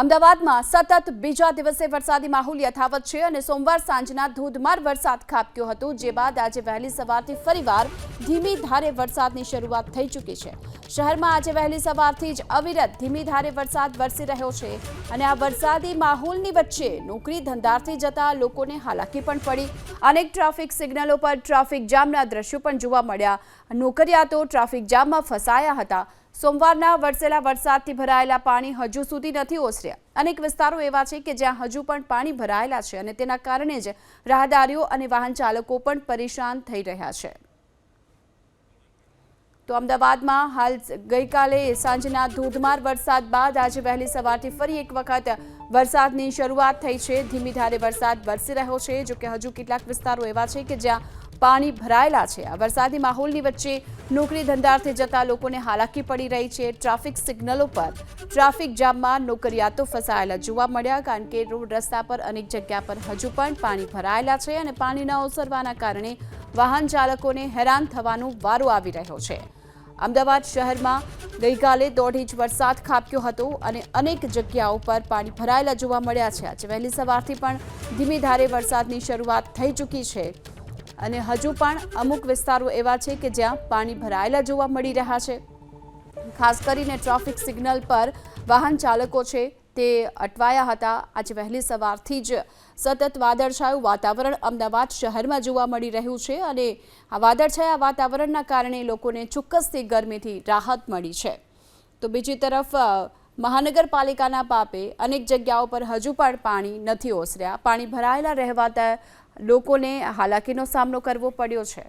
અમદાવાદમાં સતત બીજા દિવસે વરસાદી માહોલ યથાવત છે અને સોમવાર સાંજના ધોધમાર વરસાદ ખાબક્યો હતો, જે બાદ આજે વહેલી સવારથી ફરીવાર ધીમી ધારે વરસાદની શરૂઆત થઈ ચૂકી છે. શહેરમાં આજે વહેલી સવારથી જ અવિરત ધીમી ધારે વરસાદ વરસી રહ્યો છે અને આ વરસાદી માહોલની વચ્ચે નોકરી ધંધાર્થી જતા લોકોને હાલાકી પણ પડી. અનેક ટ્રાફિક સિગ્નલો પર ટ્રાફિક જામના દ્રશ્યો પણ જોવા મળ્યા. નોકરિયાતો ટ્રાફિક જામમાં ફસાયા હતા. સોમવારના વરસેલા વરસાદથી ભરાયેલા પાણી હજુ સુધી નથી ઓસર્યા. અનેક વિસ્તારો એવા છે કે જ્યાં હજુ પણ પાણી ભરાયેલા છે અને તેના કારણે જ રાહદારીઓ અને વાહન ચાલકો પણ પરેશાન થઈ રહ્યા છે. તો અમદાવાદમાં હાલ ગઈકાલે સાંજના ધોધમાર વરસાદ બાદ આજે વહેલી સવારથી ફરી એક વખત વરસાદની શરૂઆત થઈ છે. ધીમી ધારે વરસાદ વરસી રહ્યો છે. જોકે હજુ કેટલાક વિસ્તારો એવા છે કે જ્યાં પાણી ભરાયેલા છે. આ વરસાદી માહોલની વચ્ચે નોકરી ધંધાર્થે જતા લોકોને હાલાકી પડી રહી છે. ટ્રાફિક સિગ્નલો પર ટ્રાફિક જામમાં નોકરિયાતો ફસાયેલા જોવા મળ્યા, કારણ કે રોડ રસ્તા પર અનેક જગ્યા પર હજુ પણ પાણી ભરાયેલા છે અને પાણી ન ઓસરવાના કારણે વાહન ચાલકોને હેરાન થવાનો વારો આવી રહ્યો છે. અમદાવાદ શહેરમાં ગઈકાલે દોઢ ઇંચ વરસાદ ખાબક્યો હતો અને અનેક જગ્યાઓ પર પાણી ભરાયેલા જોવા મળ્યા છે. આજે વહેલી સવારથી પણ ધીમી ધારે વરસાદની શરૂઆત થઈ ચૂકી છે. અને હજુ પણ અમુક વિસ્તારો એવા છે કે જ્યાં પાણી ભરાયેલા જોવા મળી રહ્યા છે. ખાસ કરીને ટ્રાફિક સિગ્નલ પર વાહન ચાલકો છે તે અટવાયા હતા. આજે વહેલી સવારથી જ સતત વાદળછાયું વાતાવરણ અમદાવાદ શહેરમાં જોવા મળી રહ્યું છે અને આ વાદળછાયા વાતાવરણના કારણે લોકોને ચોક્કસથી ગરમીથી રાહત મળી છે. તો બીજી તરફ મહાનગરપાલિકાના પાપે અનેક જગ્યાઓ પર હજુ પણ પાણી નથી ઓસર્યા. પાણી ભરાયેલા રહેવાતા લોકોને હાલાકીનો સામનો કરવો પડ્યો છે.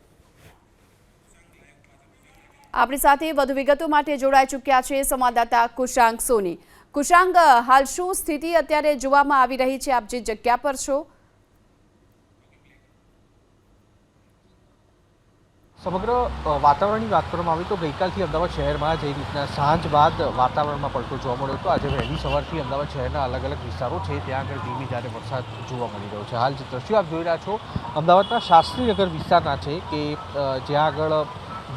આપણી સાથે વધુ વિગતો માટે જોડાઈ ચૂક્યા છે સંવાદદાતા કુશાંક સોની. કુશાંક હાલ શું સ્થિતિ અત્યારે જોવામાં આવી રહી છે? આપ જે જગ્યા પર છો સમગ્ર વાતાવરણની વાત કરવામાં આવે તો ગઈકાલથી અમદાવાદ શહેરમાં જે રીતના સાંજ બાદ વાતાવરણમાં પલટો જોવા મળ્યો હતો. આજે વહેલી સવારથી અમદાવાદ શહેરના અલગ અલગ વિસ્તારો છે, ત્યાં આગળ ધીમી ધારે વરસાદ જોવા મળી રહ્યો છે. હાલ જે દ્રશ્યો આપ જોઈ રહ્યા છો, અમદાવાદના શાસ્ત્રીનગર વિસ્તારના છે કે જ્યાં આગળ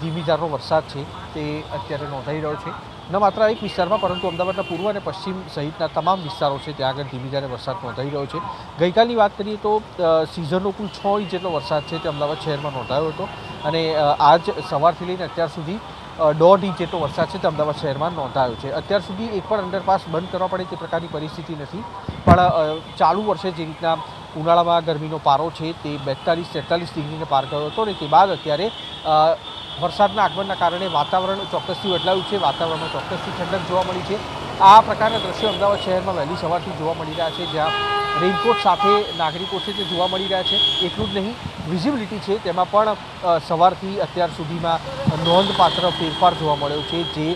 ધીમી ધારનો વરસાદ છે તે અત્યારે નોંધાઈ રહ્યો છે. ન માત્ર એક વિસ્તારમાં, પરંતુ અમદાવાદના પૂર્વ અને પશ્ચિમ સહિતના તમામ વિસ્તારો છે, ત્યાં આગળ ધીમી ધારે વરસાદ નોંધાઈ રહ્યો છે. ગઈકાલની વાત કરીએ તો સિઝનનો કુલ છ ઇંચ જેટલો વરસાદ છે તે અમદાવાદ શહેરમાં નોંધાયો હતો. અને આજ સવારથી લઈને અત્યાર સુધી દોઢ ઇંચ જેટલો વરસાદ છે તે અમદાવાદ શહેરમાં નોંધાયો છે. અત્યાર સુધી એક પણ અંડરપાસ બંધ કરવા પડે તે પ્રકારની પરિસ્થિતિ નથી. પણ ચાલુ વર્ષે જે રીતના ઉનાળામાં ગરમીનો પારો છે તે બેતાલીસ, તેતાલીસ ડિગ્રીને પાર કર્યો હતો અને તે બાદ અત્યારે વરસાદના આગમનના કારણે વાતાવરણ ચોક્કસથી બદલાયું છે. વાતાવરણમાં ચોક્કસથી ઠંડક જોવા મળી છે. આ પ્રકારના દ્રશ્યો અમદાવાદ શહેરમાં વહેલી સવારથી જોવા મળી રહ્યા છે, જ્યાં રેઇનકોટ સાથે નાગરિકો છે તે જોવા મળી રહ્યા છે. એટલું જ નહીં, વિઝિબિલિટી છે તેમાં પણ સવારથી અત્યાર સુધીમાં નોંધપાત્ર ફેરફાર જોવા મળ્યો છે, જે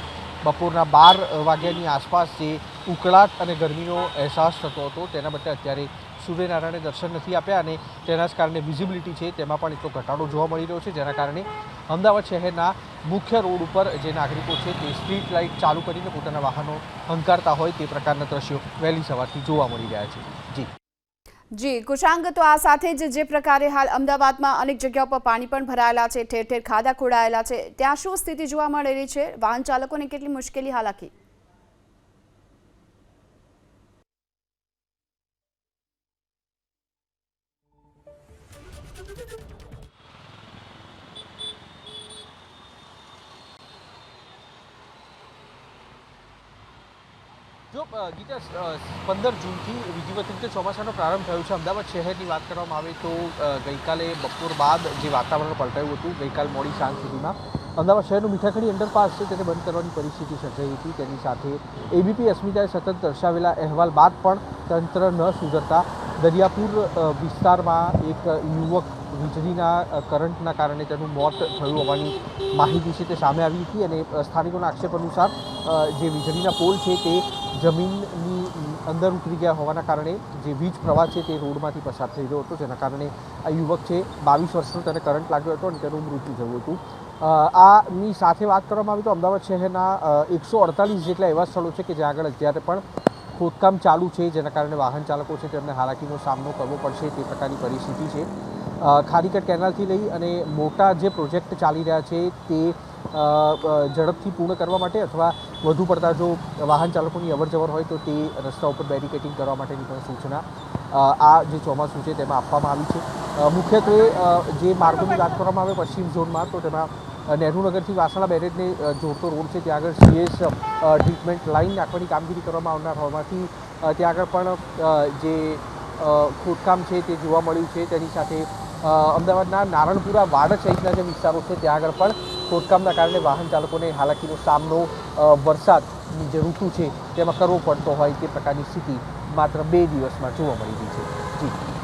બપોરના બાર વાગ્યાની આસપાસ જે ઉકળાટ અને ગરમીનો અહેસાસ થતો હતો, તેના બદલે અત્યારે સૂર્યનારાયણે દર્શન નથી આપ્યા અને તેના જ કારણે વિઝિબિલિટી છે તેમાં પણ એટલો ઘટાડો જોવા મળી રહ્યો છે, જેના કારણે અમદાવાદ શહેરના મુખ્ય રોડ ઉપર જે નાગરિકો છે તે સ્ટ્રીટ લાઇટ ચાલુ કરીને પોતાના વાહનો હંકારતા હોય તે પ્રકારના દ્રશ્યો વહેલી સવારથી જોવા મળી રહ્યા છે. જી. જી, કુશાંગ તો આ સાથે જ જે પ્રકારે હાલ અમદાવાદમાં અનેક જગ્યાઓ પર પાણી પણ ભરાયેલા છે ઠેર ઠેર ખાડા ખોડાયેલા છે. ત્યાં શું સ્થિતિ જોવા મળેલી છે? વાહન ચાલકોને કેટલી મુશ્કેલી હાલાકી? જો ગીતા પંદર જૂનથી વિધિવત રીતે ચોમાસાનો પ્રારંભ થયો છે. અમદાવાદ શહેરની વાત કરવામાં આવે તો ગઈકાલે બપોર બાદ જે વાતાવરણ પલટાયું હતું, ગઈકાલ મોડી સાંજ સુધીમાં, અમદાવાદ શહેરનું મીઠાખડી અંડરપાસ છે. તેને બંધ કરવાની પરિસ્થિતિ સર્જાઈ હતી. તેની સાથે એબીપી અસ્મિતાએ સતત દર્શાવેલા અહેવાલ બાદ પણ તંત્ર ન સુધરતા દરિયાપુર વિસ્તારમાં એક યુવક વીજળીના કરંટના કારણે તેનું મોત થયું હોવાની માહિતી છે તે સામે આવી હતી અને સ્થાનિકોના આક્ષેપ અનુસાર જે વીજળીના પોલ છે તે જમીનની અંદર ઉતરી ગયા હોવાના કારણે જે વીજ પ્રવાહ છે તે રોડમાંથી પસાર થઈ રહ્યો હતો. જેના કારણે આ યુવક છે બાવીસ વર્ષનો, તેને કરંટ લાગ્યો હતો અને તેનું મૃત્યુ થયું હતું. આની સાથે વાત કરવામાં આવી તો અમદાવાદ શહેરના એકસો અડતાલીસ જેટલા એવા સ્થળો છે કે જ્યાં આગળ અત્યારે પણ ખોદકામ ચાલુ છે, જેના કારણે વાહન ચાલકો છે તેમને હાલાકીનો સામનો કરવો પડશે તે પ્રકારની પરિસ્થિતિ છે. ખારીકટ કેનાલથી લઈ અને મોટા જે પ્રોજેક્ટ ચાલી રહ્યા છે તે ઝડપથી પૂર્ણ કરવા માટે અથવા વધુ પડતા જો વાહન ચાલકોની અવરજવર હોય તો તે રસ્તા ઉપર બેરિકેટિંગ કરવા માટેની પણ સૂચના આ જે ચોમાસું છે તેમાં આપવામાં આવી છે. મુખ્યત્વે જે માર્ગોની વાત કરવામાં આવે પશ્ચિમ ઝોનમાં, તો તેમાં નહેરુનગરથી વાસણા બેરેજને જોડતો રોડ છે. ત્યાં આગળ સીએસ ટ્રીટમેન્ટ લાઇન નાખવાની કામગીરી કરવામાં આવનાર હોવાથી ત્યાં આગળ પણ જે ખોદકામ છે તે જોવા મળ્યું છે. તેની સાથે અમદાવાદના નારણપુરા વાડ સહિતના જે વિસ્તારો છે, ત્યાં આગળ પણ ખોદકામના કારણે વાહન ચાલકોને હાલાકીનો સામનો વરસાદની જે ઋતુ છે, તેમાં કરવો પડતો હોય તે પ્રકારની સ્થિતિ માત્ર બે દિવસમાં જોવા મળી રહી છે. જી.